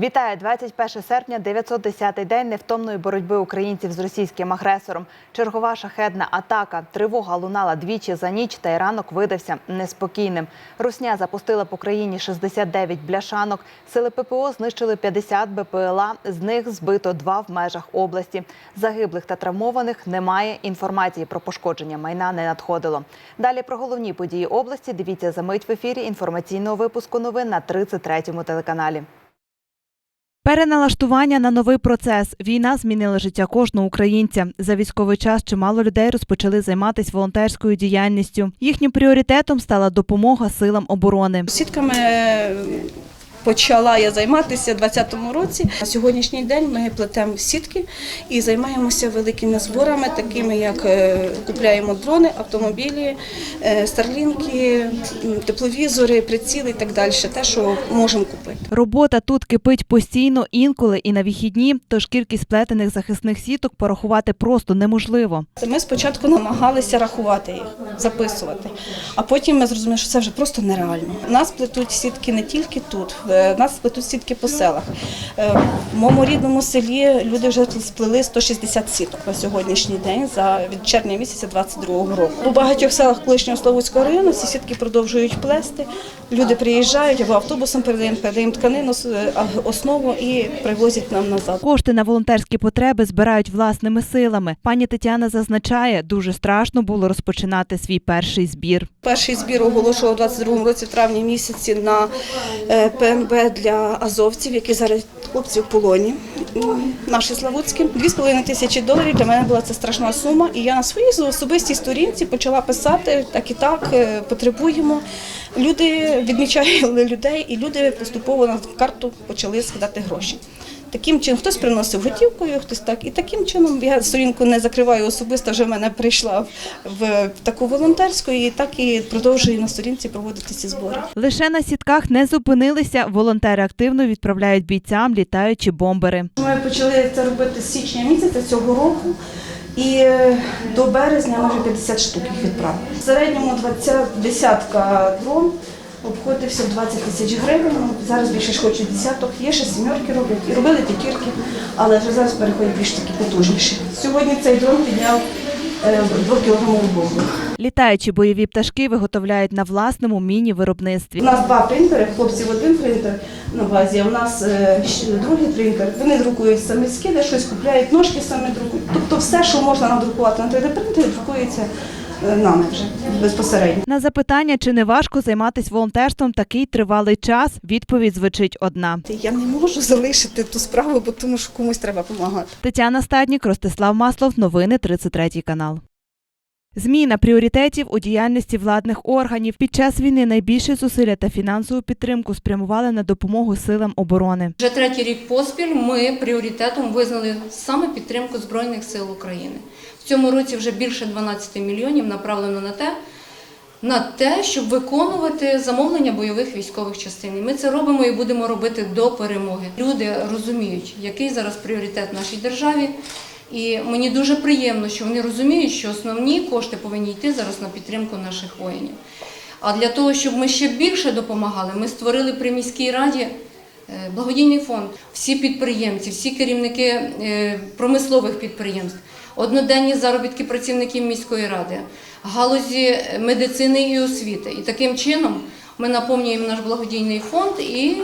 Вітаю 21 серпня, 910-й день невтомної боротьби українців з російським агресором. Чергова шахедна атака. Тривога лунала двічі за ніч, та й ранок видався неспокійним. Русня запустила по країні 69 бляшанок. Сили ППО знищили 50 БПЛА. З них збито два в межах області. Загиблих та травмованих немає. Інформації про пошкодження майна не надходило. Далі про головні події області. Дивіться за мить в ефірі інформаційного випуску новин на 33-му телеканалі. Переналаштування на новий процес. Війна змінила життя кожного українця. За військовий час чимало людей розпочали займатися волонтерською діяльністю. Їхнім пріоритетом стала допомога силам оборони. Сітками почала я займатися у 2020 році. На сьогоднішній день ми плетемо сітки і займаємося великими зборами, такими як е, купляємо дрони, автомобілі, е, старлінки, тепловізори, приціли і так далі. Те, що можемо купити. Робота тут кипить постійно, інколи і на вихідні, тож кількість плетених захисних сіток порахувати просто неможливо. Ми спочатку намагалися рахувати їх, записувати, а потім ми зрозуміли, що це вже просто нереально. У Нас плетуть сітки не тільки тут, нас плетуть сітки по селах. Е, В моєму рідному селі люди вже сплели 160 сіток на сьогоднішній день за від червня місяця 22 року. У багатьох селах колишнього Словуцького району ці сітки продовжують плести. Люди приїжджають або автобусом передаємо, передаємо тканину, е, основу і привозять нам назад. Кошти на волонтерські потреби збирають власними силами. Пані Тетяна зазначає, дуже страшно було розпочинати свій перший збір. Перший збір оголошував у 22-му році в травні місяці на е, ПНБ для азовців, які зараз хлопці в полоні. Наші Славутські. Дві з половиною тисячі доларів для мене була це страшна сума. І я на своїй особистій сторінці почала писати так і так, е, потребуємо. Люди відмічали людей, і люди поступово на карту почали скидати гроші. Таким чином, хтось приносив готівкою, хтось так. І таким чином я сторінку не закриваю особисто, вже в мене прийшла в таку волонтерську, і так і продовжую на сторінці проводити ці збори. Лише на сітках не зупинилися. Волонтери активно відправляють бійцям літаючі бомбери. Ми почали це робити з січня місяця цього року. І е, до березня ми вже 50 штук їх відправили. В середньому 20, десятка дрон обходився в 20 тисяч гривень. Ну, Зараз більше ж хочуть десяток. Є ще сімерки роблять. І робили п'ятірки, але вже зараз переходять більш такі потужніші. Сьогодні цей дрон підняв е, 2-кілограмову бомбу. Літаючі бойові пташки виготовляють на власному міні-виробництві. У нас два принтери, хлопців один принтер на базі, а у нас е, ще другий принтер. Вони друкують самі скиди, щось купляють, ножки самі друкують. Тобто все, що можна надрукувати на 3D-принтері, друкується нами вже безпосередньо. На запитання, чи не важко займатися волонтерством такий тривалий час, відповідь звучить одна. Я не можу залишити ту справу, бо тому що комусь треба допомагати. Тетяна Стаднік, Ростислав Маслов, новини 33 канал. Зміна пріоритетів у діяльності владних органів під час війни найбільше зусилля та фінансову підтримку спрямували на допомогу силам оборони. Вже третій рік поспіль ми пріоритетом визнали саме підтримку Збройних сил України. Цьому році вже більше 12 мільйонів направлено на те, на те, щоб виконувати замовлення бойових військових частин. І Ми це робимо і будемо робити до перемоги. Люди розуміють, який зараз пріоритет нашій державі. І мені дуже приємно, що вони розуміють, що основні кошти повинні йти зараз на підтримку наших воїнів. А для того, щоб ми ще більше допомагали, ми створили при міській раді е, благодійний фонд. Всі підприємці, всі керівники е, промислових підприємств, одноденні заробітки працівників міської ради, галузі медицини і освіти. І таким чином ми наповнюємо наш благодійний фонд і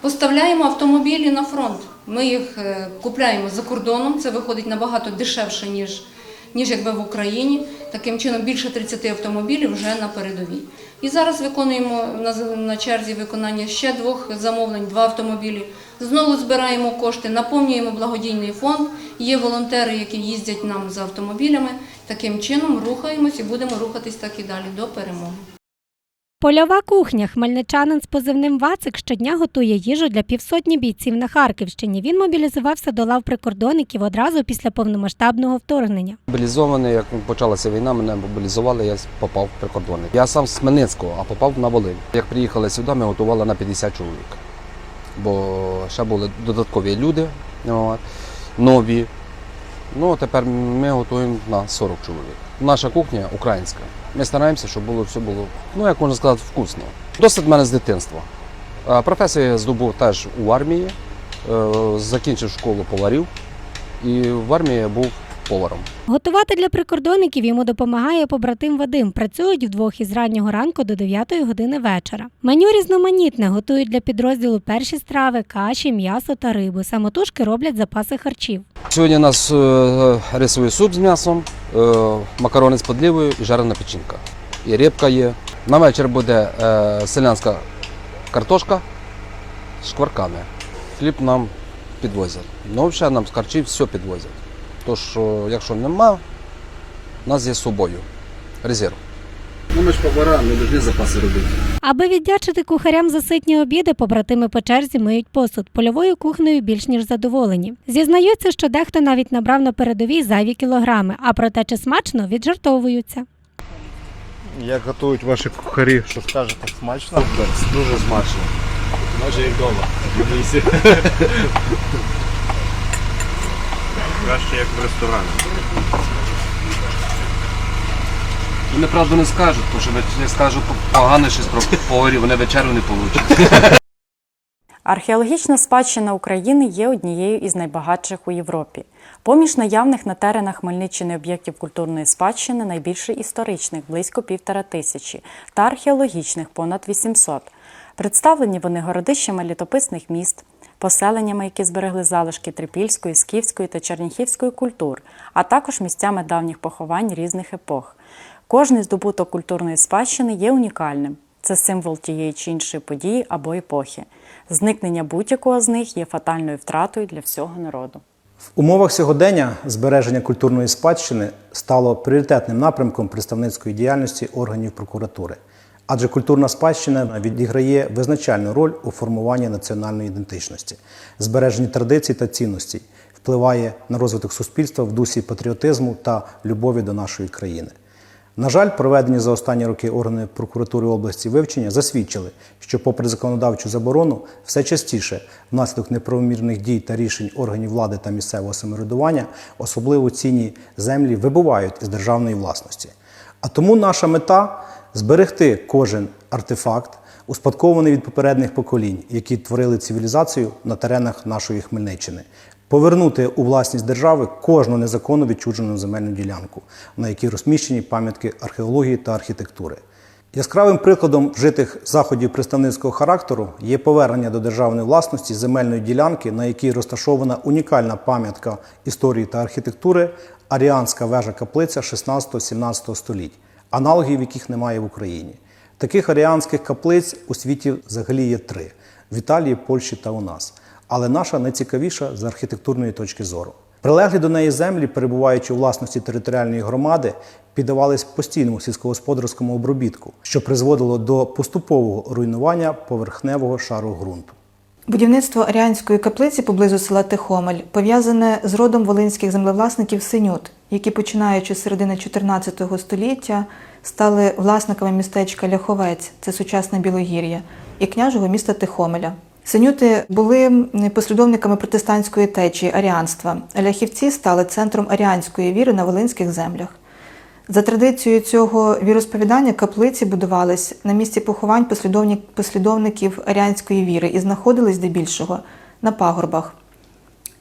поставляємо автомобілі на фронт. Ми їх е, купляємо за кордоном. Це виходить набагато дешевше, ніж, ніж якби в Україні. Таким чином більше 30 автомобілів вже на передовій. І зараз виконуємо на, на черзі виконання ще двох замовлень, два автомобілі. Знову збираємо кошти, наповнюємо благодійний фонд. Є волонтери, які їздять нам за автомобілями. Таким чином рухаємось і будемо рухатись так і далі до перемоги. Польова кухня. Хмельничанин з позивним Вацик щодня готує їжу для півсотні бійців на Харківщині. Він мобілізувався до лав прикордонників одразу після повномасштабного вторгнення. Мобілізований, як почалася війна, мене мобілізували, я попав в прикордонник. Я сам з Хмельницького, а попав на Волинь. Як приїхали сюди, ми готували на 50 чоловік. Бо ще були додаткові люди, от, нові. Ну, тепер ми готуємо на 40 чоловік. Наша кухня українська. Ми стараємося, щоб було все було, ну як можна сказати, вкусно. Досить в мене з дитинства. Професію я здобув теж у армії, Е, закінчив школу поварів і в армії я був поваром. Готувати для прикордонників йому допомагає побратим Вадим. Працюють вдвох із раннього ранку до 9 години вечора. Меню різноманітне готують для підрозділу перші страви, каші, м'ясо та рибу. Самотужки роблять запаси харчів. Сьогодні у нас е, рисовий суп з м'ясом, е, макарони з подливою і жарена печінка. І рибка є. На вечір буде е, селянська картошка з шкварками. Хліб нам підвозять. Ну, взагалі нам з харчів все підвозять. Тож, е, якщо нема, у нас є з собою резерв. Ну, ми ж повара, ми повинні запаси робити. Аби віддячити кухарям за ситні обіди, побратими по черзі миють посуд. Польовою кухнею більш ніж задоволені. Зізнаються, що дехто навіть набрав на передовій зайві кілограми, а про те, чи смачно, віджартовуються. Як готують ваші кухарі, що скажете, смачно? Дуже смачно. Майже як вдома. в як в ресторані. Вони правду не скажуть, тому що не скажуть погане щось про поварів, вони вечерю не получать. Археологічна спадщина України є однією із найбагатших у Європі. Поміж наявних на теренах Хмельниччини об'єктів культурної спадщини найбільше історичних близько півтора тисячі та археологічних понад 800. Представлені вони городищами літописних міст, поселеннями, які зберегли залишки трипільської, скіфської та черніхівської культур, а також місцями давніх поховань різних епох. Кожний здобуток культурної спадщини є унікальним. Це символ тієї чи іншої події або епохи. Зникнення будь-якого з них є фатальною втратою для всього народу. В умовах сьогодення збереження культурної спадщини стало пріоритетним напрямком представницької діяльності органів прокуратури, адже культурна спадщина відіграє визначальну роль у формуванні національної ідентичності, збереженні традицій та цінностей, впливає на розвиток суспільства в дусі патріотизму та любові до нашої країни. На жаль, проведені за останні роки органи прокуратури області вивчення засвідчили, що, попри законодавчу заборону, все частіше внаслідок неправомірних дій та рішень органів влади та місцевого самоврядування особливо цінні землі вибувають із державної власності. А тому наша мета зберегти кожен артефакт, успадкований від попередніх поколінь, які творили цивілізацію на теренах нашої Хмельниччини, повернути у власність держави кожну незаконно відчуджену земельну ділянку, на якій розміщені пам'ятки археології та архітектури. Яскравим прикладом вжитих заходів представницького характеру є повернення до державної власності земельної ділянки, на якій розташована унікальна пам'ятка історії та архітектури Аріанська вежа каплиця 16-17 століть, аналогів яких немає в Україні. Таких аріанських каплиць у світі взагалі є три: в Італії, Польщі та у нас. Але наша найцікавіша з архітектурної точки зору. Прилеглі до неї землі, перебуваючи у власності територіальної громади, піддавались постійному сільськогосподарському обробітку, що призводило до поступового руйнування поверхневого шару ґрунту. Будівництво Аріанської каплиці поблизу села Тихомель пов'язане з родом волинських землевласників Синют, які, починаючи з середини 14 століття, стали власниками містечка Ляховець, це сучасне Білогір'я, і княжого міста Тихомеля. Синюти були послідовниками протестантської течії аріанства. Ляхівці стали центром аріанської віри на волинських землях. За традицією цього віросповідання каплиці будувались на місці поховань послідовників аріанської віри і знаходились здебільшого на пагорбах.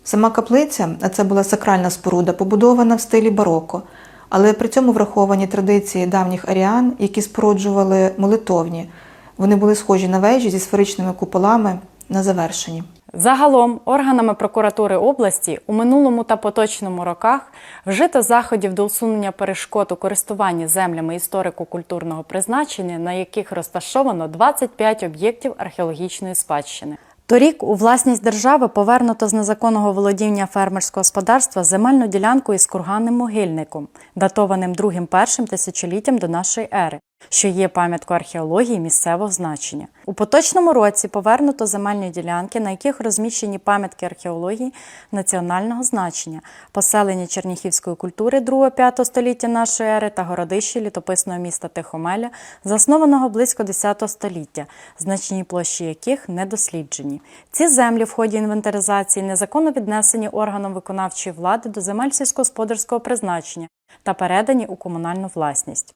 Сама каплиця, а це була сакральна споруда, побудована в стилі бароко, але при цьому враховані традиції давніх аріан, які споруджували молитовні. Вони були схожі на вежі зі сферичними куполами на завершенні. Загалом органами прокуратури області у минулому та поточному роках вжито заходів до усунення перешкод у користуванні землями історико-культурного призначення, на яких розташовано 25 об'єктів археологічної спадщини. Торік у власність держави повернуто з незаконного володіння фермерського господарства земельну ділянку із курганним могильником, датованим другим першим тисячоліттям до нашої ери, що є пам'яткою археології місцевого значення. У поточному році повернуто земельні ділянки, на яких розміщені пам'ятки археології національного значення, поселення черніхівської культури 2-5 століття нашої ери та городище літописного міста Тихомеля, заснованого близько 10 століття, значні площі яких не досліджені. Ці землі в ході інвентаризації незаконно віднесені органом виконавчої влади до земель сільськогосподарського призначення та передані у комунальну власність.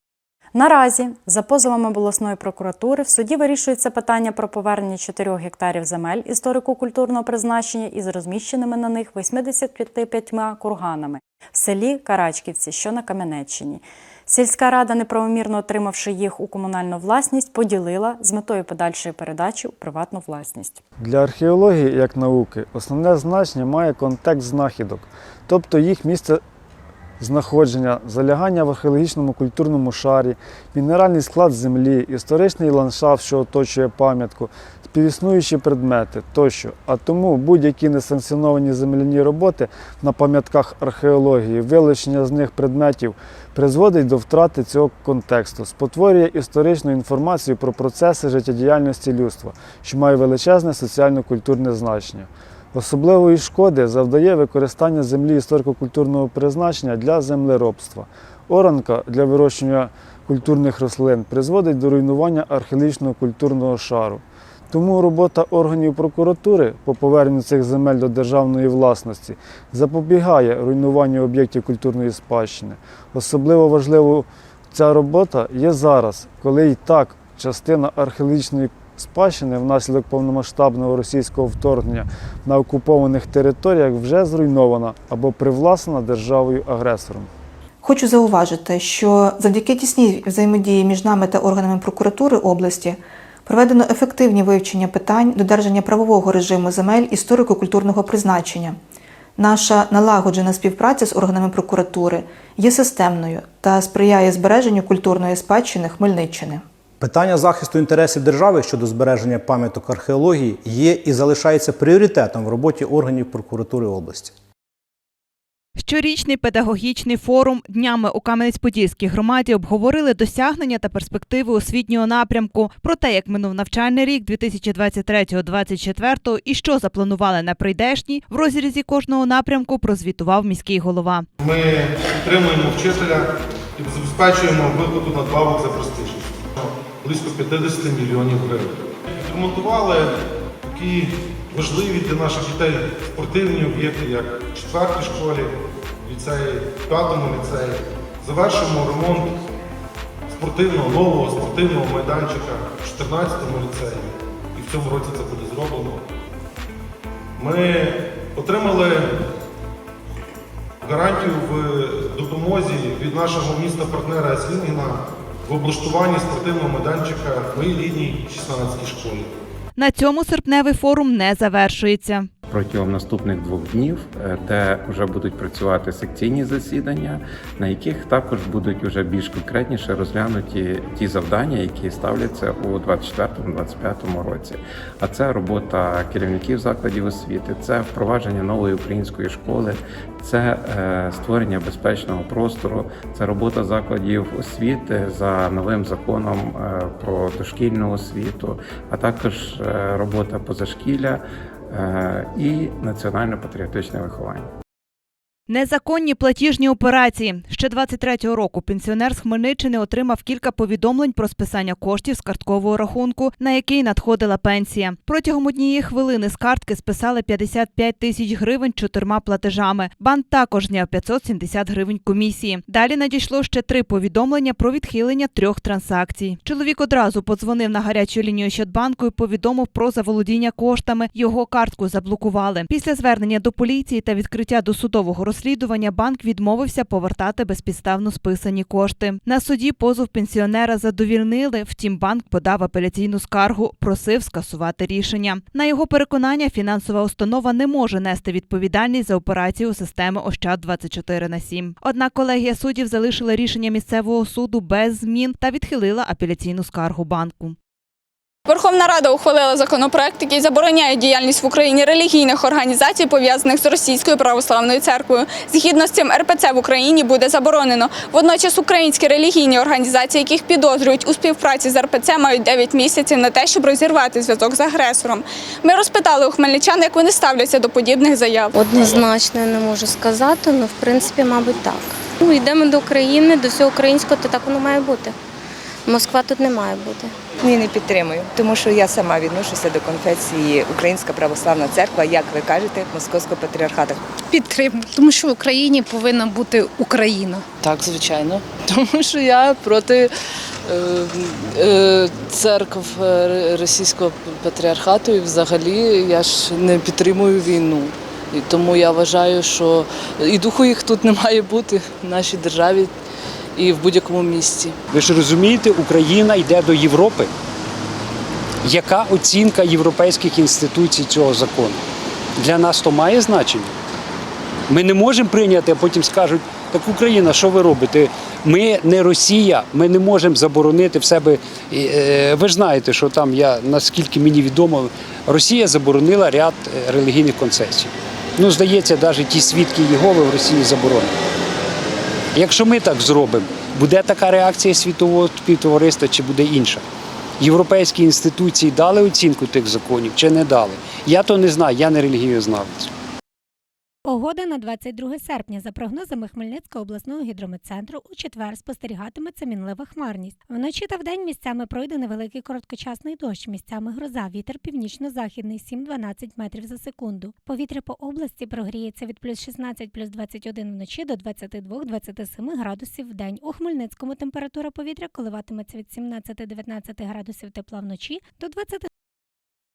Наразі, за позовами обласної прокуратури, в суді вирішується питання про повернення 4 гектарів земель історико-культурного призначення із розміщеними на них 85 курганами в селі Карачківці, що на Кам'янеччині. Сільська рада, неправомірно отримавши їх у комунальну власність, поділила з метою подальшої передачі у приватну власність. Для археології як науки основне значення має контекст знахідок, тобто їх місце знаходження, залягання в археологічному культурному шарі, мінеральний склад землі, історичний ландшафт, що оточує пам'ятку, співіснуючі предмети тощо. А тому будь-які несанкціоновані земляні роботи на пам'ятках археології, вилучення з них предметів призводить до втрати цього контексту, спотворює історичну інформацію про процеси життєдіяльності людства, що має величезне соціально-культурне значення. Особливої шкоди завдає використання землі історико-культурного призначення для землеробства. Оранка для вирощування культурних рослин призводить до руйнування археологічного культурного шару. Тому робота органів прокуратури по поверненню цих земель до державної власності запобігає руйнуванню об'єктів культурної спадщини. Особливо важливо ця робота є зараз, коли і так частина археологічної спадщини внаслідок повномасштабного російського вторгнення на окупованих територіях вже зруйнована або привласнена державою-агресором. Хочу зауважити, що завдяки тісній взаємодії між нами та органами прокуратури області проведено ефективні вивчення питань додержання правового режиму земель історико-культурного призначення. Наша налагоджена співпраця з органами прокуратури є системною та сприяє збереженню культурної спадщини Хмельниччини. Питання захисту інтересів держави щодо збереження пам'яток археології є і залишається пріоритетом в роботі органів прокуратури області. Щорічний педагогічний форум днями у Кам'янець-Подільській громаді обговорили досягнення та перспективи освітнього напрямку про те, як минув навчальний рік 2023-2024 і що запланували на прийдешній. В розрізі кожного напрямку прозвітував міський голова. Ми підтримуємо вчителя і забезпечуємо виплату надбавок за престиж. Близько 50 мільйонів гривень. Відремонтували такі важливі для наших дітей спортивні об'єкти, як в четвертій школі, ліцеї, в п'ятому ліцеї. Завершимо ремонт спортивного, нового спортивного майданчика в 14-му ліцеї. І в цьому році це буде зроблено. Ми отримали гарантію в допомозі від нашого міста партнера Еслінгена в облаштуванні спортивного майданчика моїй рідній 16-й школі. На цьому серпневий форум не завершується. Протягом наступних двох днів, е, де вже будуть працювати секційні засідання, на яких також будуть вже більш конкретніше розглянуті ті завдання, які ставляться у 2024-2025 році. А це робота керівників закладів освіти, це впровадження нової української школи, це е, створення безпечного простору, це робота закладів освіти за новим законом е, про дошкільну освіту, а також робота позашкілля і національно-патріотичне виховання. Незаконні платіжні операції. Ще 23-го року пенсіонер з Хмельниччини отримав кілька повідомлень про списання коштів з карткового рахунку, на який надходила пенсія. Протягом однієї хвилини з картки списали 55 тисяч гривень чотирма платежами. Банк також зняв 570 гривень комісії. Далі надійшло ще три повідомлення про відхилення трьох транзакцій. Чоловік одразу подзвонив на гарячу лінію Щадбанку і повідомив про заволодіння коштами. Його картку заблокували. Після звернення до поліції та відкриття досудового розслідування банк відмовився повертати безпідставно списані кошти. На суді позов пенсіонера задовільнили. Втім, банк подав апеляційну скаргу, просив скасувати рішення. На його переконання, фінансова установа не може нести відповідальність за операцію системи Ощад 24 на 7. Однак колегія суддів залишила рішення місцевого суду без змін та відхилила апеляційну скаргу банку. Верховна Рада ухвалила законопроект, який забороняє діяльність в Україні релігійних організацій, пов'язаних з російською православною церквою. Згідно з цим РПЦ в Україні буде заборонено. Водночас українські релігійні організації, яких підозрюють у співпраці з РПЦ, мають 9 місяців на те, щоб розірвати зв'язок з агресором. Ми розпитали у хмельничан, як вони ставляться до подібних заяв. Однозначно не можу сказати, але в принципі, мабуть, так. Ну, йдемо до України, до всього українського, то так воно має бути. Москва тут не має бути. Ні, не підтримую, тому що я сама відношуся до конфесії Українська православна церква, як ви кажете, Московського патріархату. Підтримую, тому що в Україні повинна бути Україна. Так, звичайно. Тому що я проти е, е, церкв е, російського патріархату і взагалі я ж не підтримую війну. І тому я вважаю, що і духу їх тут не має бути в нашій державі і в будь-якому місті. Ви ж розумієте, Україна йде до Європи. Яка оцінка європейських інституцій цього закону? Для нас то має значення. Ми не можемо прийняти, а потім скажуть, так Україна, що ви робите? Ми не Росія, ми не можемо заборонити в себе. Е, Ви ж знаєте, що там я, наскільки мені відомо, Росія заборонила ряд е, релігійних концесій. Ну, здається, навіть ті свідки Єгови в Росії заборонені. Якщо ми так зробимо, буде така реакція світового співтовариства чи буде інша? Європейські інституції дали оцінку тих законів чи не дали? Я то не знаю, я не релігієзнавець. Погода на 22 серпня. За прогнозами Хмельницького обласного гідрометцентру, у четвер спостерігатиметься мінлива хмарність. Вночі та вдень місцями пройде невеликий короткочасний дощ, місцями гроза, вітер північно-західний 7-12 метрів за секунду. Повітря по області прогріється від плюс 16 плюс 21 вночі до 22-27 градусів в день. У Хмельницькому температура повітря коливатиметься від 17-19 градусів тепла вночі до 20